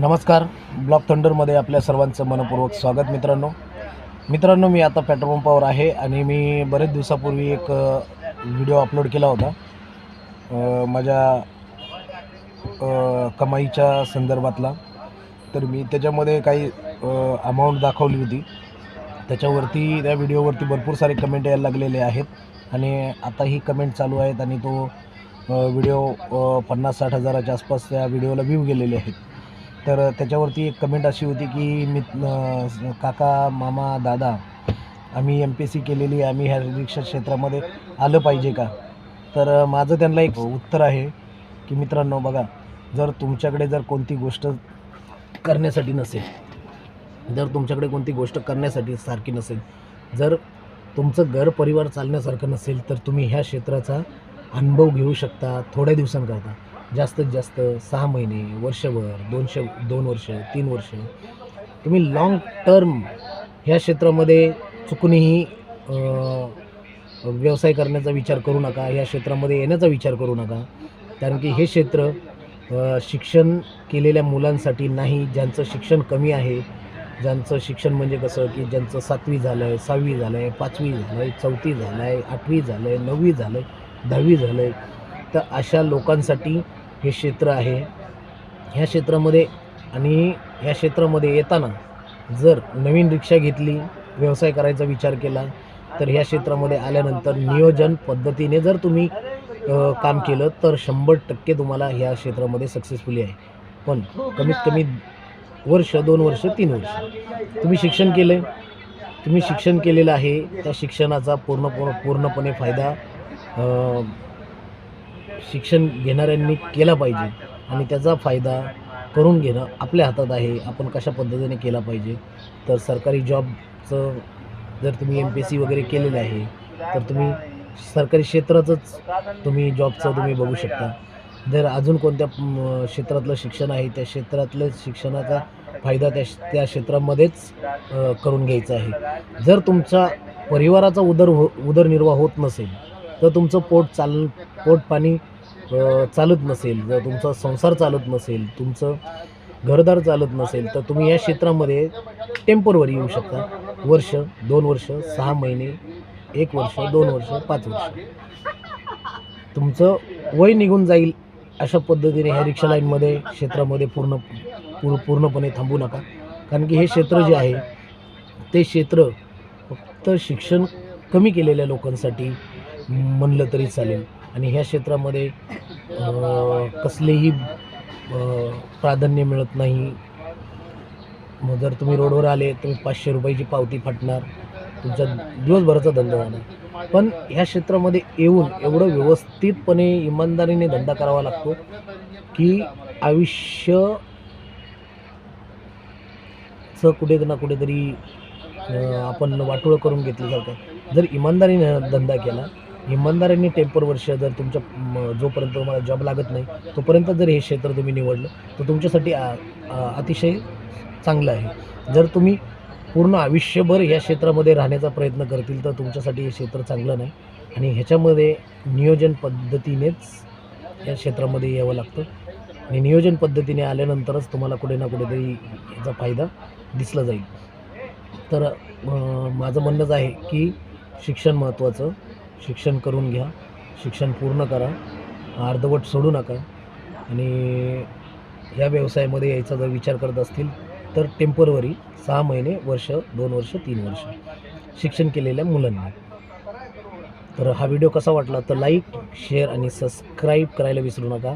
नमस्कार. ब्लॉक थंडरमध्ये आपल्या सर्वांचं मनपूर्वक स्वागत मित्रांनो. मित्रांनो मी आता पेट्रोल पंपावर आहे आणि मी बरेच दिवसापूर्वी एक व्हिडिओ अपलोड केला होता. माझ्या कमाईच्या संदर्भातला. तर मी त्याच्यामध्ये काही अमाऊंट दाखवली होती. त्याच्यावरती त्या व्हिडिओवरती भरपूर सारे कमेंट यायला लागलेले आहेत. आणि आताही कमेंट चालू आहेत आणि तो व्हिडिओ पन्नास साठ हजाराच्या आसपास त्या व्हिडिओला व्ह्यू गेलेले आहेत. तर त्याच्यावरती एक कमेंट अशी होती की मी काका मामा दादा आम्ही एम पी एस सी केलेली आम्ही ह्या रिक्षा क्षेत्रामध्ये आलं पाहिजे का? तर माझं त्यांना एक उत्तर आहे की मित्रांनो बघा जर तुमच्याकडे जर कोणती गोष्ट करण्यासाठी नसेल जर तुमच्याकडे कोणती गोष्ट करण्यासाठी सारखी नसेल जर तुमचं घर परिवार चालण्यासारखं नसेल तर तुम्ही ह्या क्षेत्राचा अनुभव घेऊ शकता थोड्या दिवसांकरता. जास्तीत जास्त सहा महिने वर्षभर दोनशे दोन वर्ष तीन वर्ष तुम्ही लाँग टर्म ह्या क्षेत्रामध्ये चुकूनही व्यवसाय करण्याचा विचार करू नका ह्या क्षेत्रामध्ये येण्याचा विचार करू नका. कारण की हे क्षेत्र शिक्षण केलेल्या मुलांसाठी नाही ज्यांचं शिक्षण कमी आहे. ज्यांचं शिक्षण म्हणजे कसं की ज्यांचं सातवी झालं आहे सहावी झालं आहे पाचवी झालं आहे चौथी झालं आहे आठवी झालं आहे नववी झालं आहे दहावी झालं आहे तर अशा लोकांसाठी हे क्षेत्र आहे. ह्या क्षेत्रामध्ये आणि ह्या क्षेत्रामध्ये येताना जर नवीन रिक्षा घेतली व्यवसाय करायचा विचार केला तर ह्या क्षेत्रामध्ये आल्यानंतर नियोजन पद्धतीने जर तुम्ही काम केलं तर शंभर टक्के तुम्हाला ह्या क्षेत्रामध्ये सक्सेसफुली आहे. पण कमीत कमी वर्ष दोन वर्ष तीन वर्ष. तुम्ही शिक्षण केलं आहे तुम्ही शिक्षण केलेलं आहे. त्या शिक्षणाचा पूर्ण पूर्ण पूर्णपणे फायदा शिक्षण घेणाऱ्यांनी केला पाहिजे आणि त्याचा फायदा करून घेणं आपल्या हातात आहे. आपण कशा पद्धतीने केला पाहिजे? तर सरकारी जॉबचं जर तुम्ही एम पी एस सी वगैरे केलेलं आहे तर तुम्ही सरकारी क्षेत्राचंच तुम्ही जॉबचं तुम्ही बघू शकता. जर अजून कोणत्या क्षेत्रातलं शिक्षण आहे त्या क्षेत्रातलं शिक्षणाचा फायदा त्या त्या क्षेत्रामध्येच करून घ्यायचा आहे. जर तुमचा परिवाराचा उदर हो उदरनिर्वाह होत नसेल तर तुमचं पोट चाल पोट पाणी चालत नसेल जर तुमचा संसार चालत नसेल तुमचं घरदार चालत नसेल तर तुम्ही या क्षेत्रामध्ये टेम्पोरवर येऊ शकता. वर्ष दोन वर्ष सहा महिने एक वर्ष दोन वर्ष पाच वर्ष. तुमचं वय निघून जाईल अशा पद्धतीने ह्या रिक्षा लाईनमध्ये क्षेत्रामध्ये पूर्ण पूर पूर्णपणे थांबू नका. कारण की हे क्षेत्र जे आहे ते क्षेत्र फक्त शिक्षण कमी केलेल्या लोकांसाठी म्हणलं तरी चालेल. आणि ह्या क्षेत्रामध्ये कसलेही प्राधान्य मिळत नाही. मग जर तुम्ही रोडवर आले तुम्ही पाचशे रुपयाची पावती फाटणार. तुमचा दिवसभराचा धंदा होणार. पण ह्या क्षेत्रामध्ये येऊन एवढं व्यवस्थितपणे इमानदारीने धंदा करावा लागतो की आयुष्य चं कुठे ना कुठेतरी आपण वाटोळं करून घेतल्यासारखं. जर इमानदारीने धंदा केला इमानदारीने टेम्पर वर्ष जर तुमच्या म, जोपर्यंत तुम्हाला जॉब लागत नाही तोपर्यंत जर हे क्षेत्र तुम्ही निवडलं तर तुमच्यासाठी अतिशय चांगलं आहे. जर तुम्ही पूर्ण आयुष्यभर या क्षेत्रामध्ये राहण्याचा प्रयत्न करतील तर तुमच्यासाठी हे क्षेत्र चांगलं नाही. आणि ह्याच्यामध्ये नियोजन पद्धतीनेच या क्षेत्रामध्ये यावं लागतं. आणि नियोजन पद्धतीने आल्यानंतरच तुम्हाला कुठे ना कुठेतरी याचा फायदा दिसला जाईल. तर माझं म्हणणंच आहे की शिक्षण महत्त्वाचं. शिक्षण करून घ्या. शिक्षण पूर्ण करा. अर्धवट सोडू नका. आणि ह्या व्यवसायामध्ये यायचा जर विचार करत असतील तर टेम्परवरी सहा महिने वर्ष दोन वर्ष तीन वर्ष शिक्षण केलेल्या मुलांनी. तर हा व्हिडिओ कसा वाटला तर लाईक शेअर आणि सबस्क्राईब करायला विसरू नका.